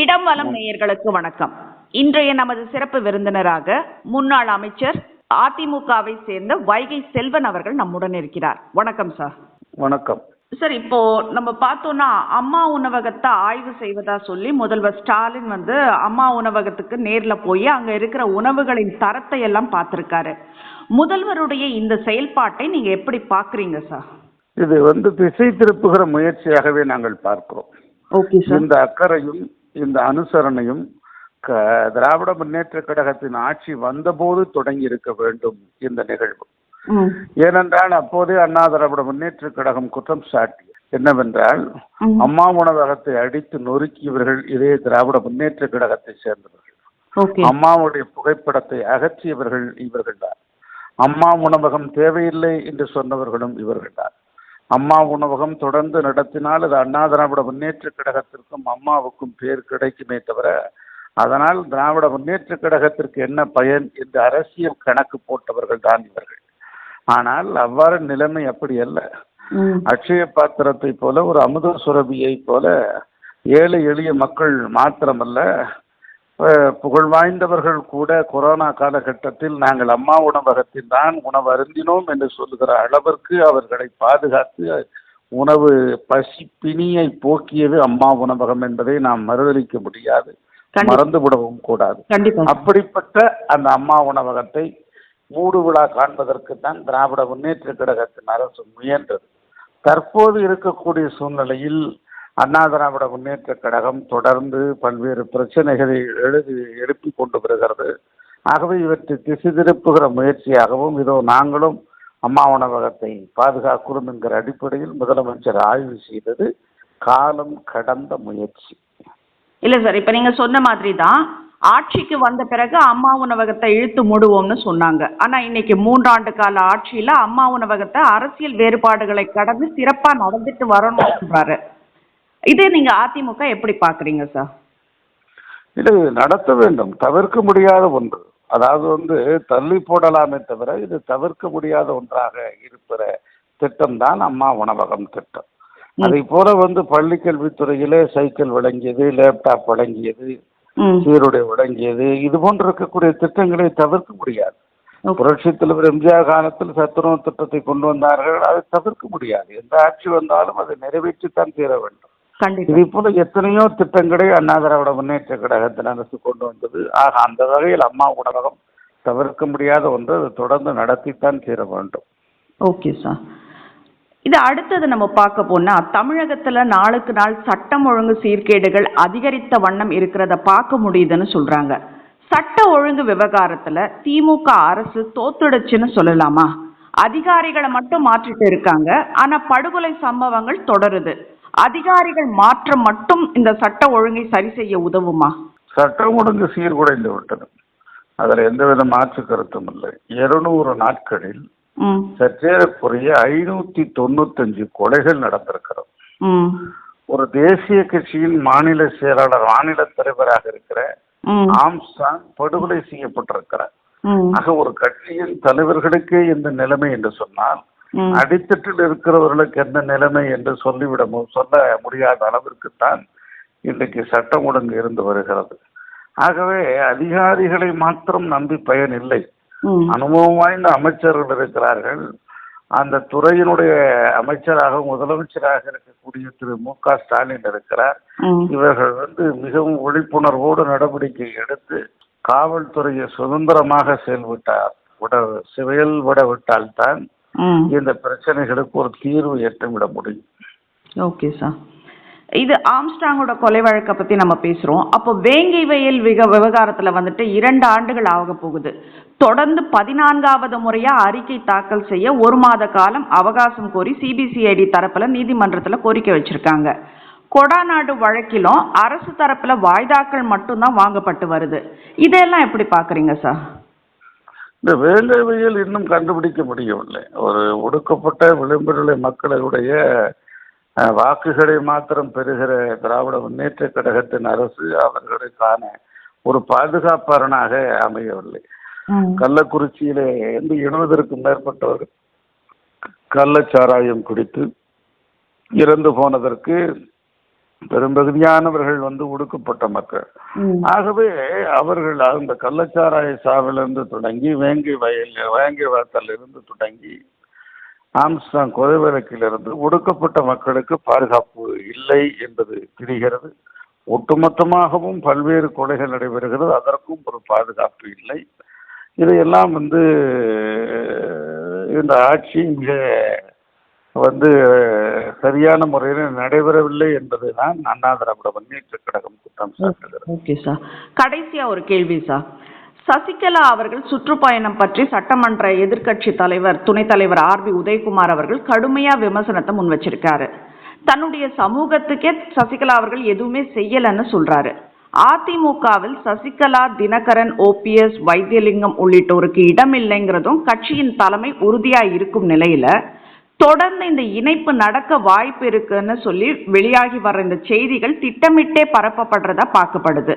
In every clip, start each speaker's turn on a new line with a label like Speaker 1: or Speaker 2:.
Speaker 1: இடம் வலம் நேயர்களுக்கு வணக்கம். இன்றைய நமது சிறப்பு விருந்தினராக முன்னாள் அமைச்சர் அதிமுகவை சேர்ந்த வைகை செல்வன் அவர்கள் நம்முடன் இருக்கிறார். வணக்கம் சார்.
Speaker 2: வணக்கம்.
Speaker 1: சார் இப்போ நம்ம பார்த்தோம்னா அம்மா உணவகத்தை ஆய்வு செய்வதா சொல்லி முதல்வர் ஸ்டாலின் வந்து அம்மா உணவகத்துக்கு நேர்ல போய் அங்க இருக்கிற உணவுகளின் தரத்தை எல்லாம் பார்த்திருக்காரு. முதல்வருடைய இந்த செயல்பாட்டை நீங்க எப்படி பாக்குறீங்க சார்?
Speaker 2: இது வந்து திசை திருப்புகிற முயற்சியாகவே நாங்கள் பார்க்கிறோம்.
Speaker 1: ஓகே
Speaker 2: இந்த அக்கறையும் இந்த அனுசரணையும் க- திராவிட முன்னேற்ற கழகத்தின் ஆட்சி வந்தபோது தொடங்கி இருக்க வேண்டும் இந்த நிகழ்வு. ஏனென்றால் அப்போதே அண்ணா திராவிட முன்னேற்ற கழகம் குற்றம் சாட்டி என்னவென்றால். அம்மா உணவகத்தை அடித்து நொறுக்கியவர்கள் இதே திராவிட முன்னேற்ற கழகத்தை சேர்ந்தவர்கள். அம்மாவுடைய புகைப்படத்தை அகற்றியவர்கள் இவர்கள்தான் அம்மா உணவகம் தேவையில்லை என்று சொன்னவர்களும் இவர்கள்தான் அம்மா உணவகம் தொடர்ந்து நடத்தினால் அது அண்ணா திராவிட முன்னேற்ற கழகத்திற்கும் அம்மாவுக்கும் பேர் கிடைக்குமே தவிர அதனால் திராவிட முன்னேற்ற கழகத்திற்கு என்ன பயன் என்று அரசியல் கணக்கு போட்டவர்கள் தான் இவர்கள். ஆனால் அவ்வாறு நிலைமை அப்படி அல்ல. அட்சய பாத்திரத்தை போல ஒரு அமுத சுரபியை போல ஏழை எளிய மக்கள் மாத்திரமல்ல புகழ் வாய்ந்தவர்கள் கூட கொரோனா காலகட்டத்தில் நாங்கள் அம்மா உணவகத்தில் தான் உணவு அருந்தினோம் என்று சொல்லுகிற அளவிற்கு அவர்களை பாதுகாத்து உணவு பசி பிணியை போக்கியது அம்மா உணவகம் என்பதை நாம் மறுதலிக்க முடியாது. மறந்து விடவும் கூடாது. அப்படிப்பட்ட அந்த அம்மா உணவகத்தை மூடு விழா காண்பதற்கு தான் திராவிட முன்னேற்ற கழகத்தின் அரசு முயன்றது. தற்போது இருக்கக்கூடிய சூழ்நிலையில் அண்ணா திராவிட முன்னேற்ற கழகம் தொடர்ந்து பல்வேறு பிரச்சனைகளை எழுதி எழுப்பி கொண்டு வருகிறது. ஆகவே இவற்றை திசை திருப்புகிற முயற்சியாகவும் இதோ நாங்களும் அம்மா உணவகத்தை பாதுகாக்கிறோம் என்கிற அடிப்படையில் முதலமைச்சர் ஆய்வு செய்தது காலம் கடந்த முயற்சி.
Speaker 1: இல்ல சார் இப்ப நீங்க சொன்ன மாதிரி தான் ஆட்சிக்கு வந்த பிறகு அம்மா உணவகத்தை இழுத்து மூடுவோம்னு சொன்னாங்க. ஆனா இன்னைக்கு மூன்றாண்டு கால ஆட்சியில அம்மா உணவகத்தை அரசியல் வேறுபாடுகளை கடந்து சிறப்பா நடந்துட்டு வரணும் சொல்றாரு. இது நீங்க அதிமுக எப்படி பாக்குறீங்க சார்?
Speaker 2: இது நடத்த வேண்டும். தவிர்க்க முடியாத ஒன்று. அதாவது வந்து தள்ளி போடலாமே தவிர இது தவிர்க்க முடியாத ஒன்றாக இருக்கிற திட்டம் தான் அம்மா உணவகம் திட்டம். அதை போல வந்து பள்ளி கல்வித்துறையிலே சைக்கிள் வழங்கியது லேப்டாப் வழங்கியது சீருடை வழங்கியது இது போன்று இருக்கக்கூடிய திட்டங்களை தவிர்க்க முடியாது. புரட்சி தலைவர் எம்ஜிஆர் காலத்தில் சத்துணவு திட்டத்தை கொண்டு வந்தார்கள். அதை தவிர்க்க முடியாது. எந்த ஆட்சி வந்தாலும் அதை நிறைவேற்றித்தான் தீர வேண்டும்.
Speaker 1: கண்டிப்பா.
Speaker 2: இதே போல எத்தனையோ திட்டங்களை அண்ணா திராவிட முன்னேற்ற கழகத்தின் அரசு கொண்டு வந்தது. ஆக அந்த வகையில் அம்மா உணவகம் தவிர்க்க முடியாத ஒன்று அது தொடர்ந்து நடத்தித்தான் தீர வேண்டும்.
Speaker 1: Okay sir. இது அடுத்தது நம்ம பார்க்க போனா தமிழகத்துல நாளுக்கு நாள் சட்டம் ஒழுங்கு சீர்கேடுகள் அதிகரித்த வண்ணம் இருக்கிறத பார்க்க முடியுதுன்னு சொல்றாங்க. சட்ட ஒழுங்கு விவகாரத்துல திமுக அரசு தோத்துடுச்சுன்னு சொல்லலாமா? அதிகாரிகளை மட்டும் மாற்றிட்டு இருக்காங்க. ஆனா படுகொலை சம்பவங்கள் தொடருது. அதிகாரிகள் மாற்றம் மட்டும் இந்த சட்ட ஒழுங்கை சரி செய்ய உதவுமா?
Speaker 2: சட்டம் ஒழுங்கு சீர்குலைந்து விட்டது. அதில் எந்தவித மாற்று கருத்தும் இல்லை. இருநூறு நாட்களில் சற்றேறக்குறைய ஐநூத்தி தொண்ணூத்தஞ்சு கொலைகள் நடந்திருக்கிறது. ஒரு தேசிய கட்சியின் மாநில செயலாளர் மாநில தலைவராக இருக்கிற ஆம்ஸ்டாங் படுகொலை செய்யப்பட்டிருக்கிறார். ஆக ஒரு கட்சியின் தலைவர்களுக்கே இந்த நிலைமை என்று சொன்னால் அடித்தட்டில் இருக்கிறவர்களுக்கு என்ன நிலைமை என்று சொல்லிவிட சொல்ல முடியாத அளவிற்கு தான் இன்றைக்கு சட்டம் ஒழுங்கு இருந்து வருகிறது. ஆகவே அதிகாரிகளை மாத்திரம் நம்பி பயன் இல்லை. அனுபவம் வாய்ந்த அமைச்சர்கள் இருக்கிறார்கள். அந்த துறையினுடைய அமைச்சராக முதலமைச்சராக இருக்கக்கூடிய திரு. மு. க. ஸ்டாலின் இருக்கிறார். இவர்கள் வந்து மிகவும் விழிப்புணர்வோடு நடவடிக்கை எடுத்து காவல்துறையை சுதந்திரமாக செயல்விட்டார் விட செயல்பட விட்டால்தான் இந்த பிரச்சனைகளுக்கு ஒரு தீர்வு எட்டமிட முடியும்.
Speaker 1: ஓகே சார் இது ஆம்ஸ்டாங்கோட கொலை வழக்கை பத்தி நம்ம பேசுறோம். அப்போ வேங்கை வயல் விக விவகாரத்துல வந்துட்டு இரண்டு ஆண்டுகள் ஆக போகுது. தொடர்ந்து பதினான்காவது முறையா அறிக்கை தாக்கல் செய்ய ஒரு மாத காலம் அவகாசம் கோரி சிபிசிஐடி தரப்புல நீதிமன்றத்துல கோரிக்கை வச்சிருக்காங்க. கொடாநாடு வழக்கிலும் அரசு தரப்புல வாய்தாக்கள் மட்டும்தான் வாங்கப்பட்டு வருது. இதெல்லாம் எப்படி பாக்குறீங்க சார்
Speaker 2: இந்த வேலைவையில் இன்னும் கண்டுபிடிக்க முடியவில்லை. ஒரு ஒடுக்கப்பட்ட விளிம்புநிலை மக்களுடைய வாக்குகளை மாத்திரம் பெறுகிற திராவிட முன்னேற்ற கழகத்தின் அரசு அவர்களுக்கான ஒரு பாதுகாப்பாளனாக அமையவில்லை. கள்ளக்குறிச்சியிலே இருந்து எழுபதற்கும் மேற்பட்டவர்கள் கள்ளச்சாராயம் குடித்து இறந்து போனதற்கு பெரும்பகுதியானவர்கள் வந்து ஒடுக்கப்பட்ட மக்கள். ஆகவே அவர்கள் அந்த கள்ளச்சாராய சாவிலிருந்து தொடங்கி வேங்கை வயல் வேங்கை வாத்தலிருந்து தொடங்கி ஆம்ஸ்டாங் கொலை வழக்கிலிருந்து ஒடுக்கப்பட்ட மக்களுக்கு பாதுகாப்பு இல்லை என்பது தெரிகிறது. ஒட்டுமொத்தமாகவும் பல்வேறு கொலைகள் நடைபெறுகிறது. அதற்கும் ஒரு பாதுகாப்பு இல்லை. இதையெல்லாம் வந்து இந்த ஆட்சி மிக வந்து சரியான முறையில் நடைபெறவில்லை என்பதை தான் அண்ணா திராவிட முன்னேற்ற கழகம் குற்றம் சாட்டுகிறது.
Speaker 1: Okay sir. கடைசியா ஒரு கேள்வி சார். சசிகலா அவர்கள் சுற்றுப்பயணம் பற்றி சட்டமன்ற எதிர்க்கட்சி தலைவர் துணைத் தலைவர் ஆர் பி உதயகுமார் அவர்கள் கடுமையா விமர்சனத்தை முன் வச்சிருக்காரு தன்னுடைய சமூகத்துக்கே சசிகலா அவர்கள் எதுவுமே செய்யலைன்னு சொல்றாரு. அதிமுகவில் சசிகலா தினகரன் ஓபிஎஸ் வைத்தியலிங்கம் உள்ளிட்டோருக்கு இடம் இல்லைங்கிறதும் கட்சியின் தலைமை உறுதியா இருக்கும் நிலையில தொடர்ந்து இந்த இணைப்பு நடக்க வாய்ப்பு இருக்குன்னு சொல்லி வெளியாகி வர்ற இந்த செய்திகள் திட்டமிட்டே பரப்பப்படுறதா பார்க்கப்படுது.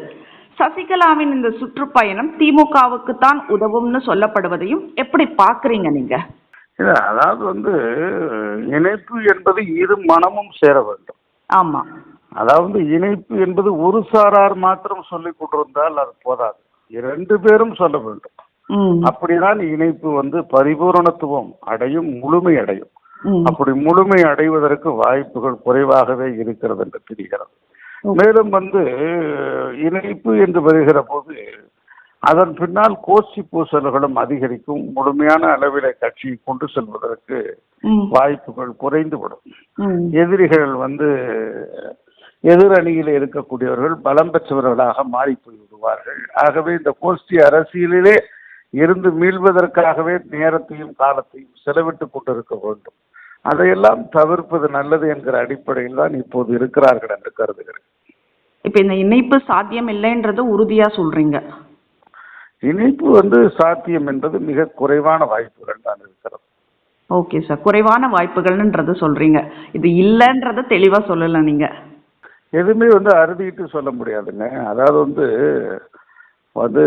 Speaker 1: சசிகலாவின் இந்த சுற்றுப்பயணம் திமுகவுக்கு தான் உதவும்னு சொல்லப்படுவதையும் எப்படி பார்க்கறீங்க நீங்க?
Speaker 2: இல்ல அதாவது வந்து இணைப்பு என்பது இரு மனமும் சேர வேண்டும்.
Speaker 1: ஆமா.
Speaker 2: அதாவது இணைப்பு என்பது ஒரு சாரார் மாத்திரம் சொல்லிக் கொண்டிருந்தால் அது போதாது. இரண்டு பேரும் சொல்ல வேண்டும். அப்படிதான் இணைப்பு வந்து பரிபூரணத்துவம் அடையும் முழுமை அடையும். அப்படி முழுமை அடைவதற்கு வாய்ப்புகள் குறைவாகவே இருக்கிறது என்று தெரிகிறது. மேலும் வந்து இணைப்பு என்று வருகிற போது அதன் பின்னால் கோஷ்டி பூசல்களும் அதிகரிக்கும். முழுமையான அளவிலே கட்சியை கொண்டு செல்வதற்கு வாய்ப்புகள் குறைந்துவிடும். எதிரிகள் வந்து எதிர் அணியில் இருக்கக்கூடியவர்கள் பலம் பெற்றவர்களாக மாறி போய் விடுவார்கள். ஆகவே இந்த கோஷ்டி அரசியலிலே இருந்து மீள்வதற்காகவே நேரத்தையும் காலத்தையும் செலவிட்டுக் கொண்டிருக்க வேண்டும். அதையெல்லாம் தவிர்ப்பது நல்லது என்கிற அடிப்படையில் தான் இப்போது இருக்கிறார்கள் என்று கருதுகிறேன்.
Speaker 1: இப்ப இந்த இணைப்பு சாத்தியம் இல்லைன்றது உறுதியா சொல்றீங்க.
Speaker 2: இணைப்பு வந்து சாத்தியம் என்பது மிக குறைவான வாய்ப்புகள் தான் இருக்கிறது.
Speaker 1: Okay sir. குறைவான வாய்ப்புகள்ன்றது சொல்றீங்க. இது இல்லைன்றத தெளிவா சொல்லல நீங்க.
Speaker 2: எதுவுமே வந்து அறுதிட்டு சொல்ல முடியாதுங்க. அதாவது வந்து வந்து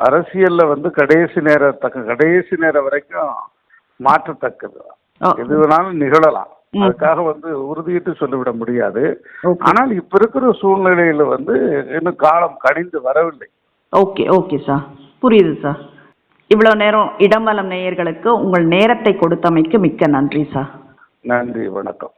Speaker 2: அரசியல்ல வந்து கடைசி நேர கடைசி நேரம் வரைக்கும் மாற்றத்தக்கது. எது வேணாலும் நிகழலாம். அதுக்காக வந்து உறுதியிட்டு சொல்லிவிட முடியாது. ஆனால் இப்ப இருக்கிற சூழ்நிலையில வந்து இன்னும் காலம் கணிந்து வரவில்லை.
Speaker 1: Okay okay sir. புரியுது சார். இவ்வளவு நேரம் இடமலம் நேயர்களுக்கு உங்கள் நேரத்தை கொடுத்தமைக்கு மிக்க நன்றி சார்.
Speaker 2: நன்றி வணக்கம்.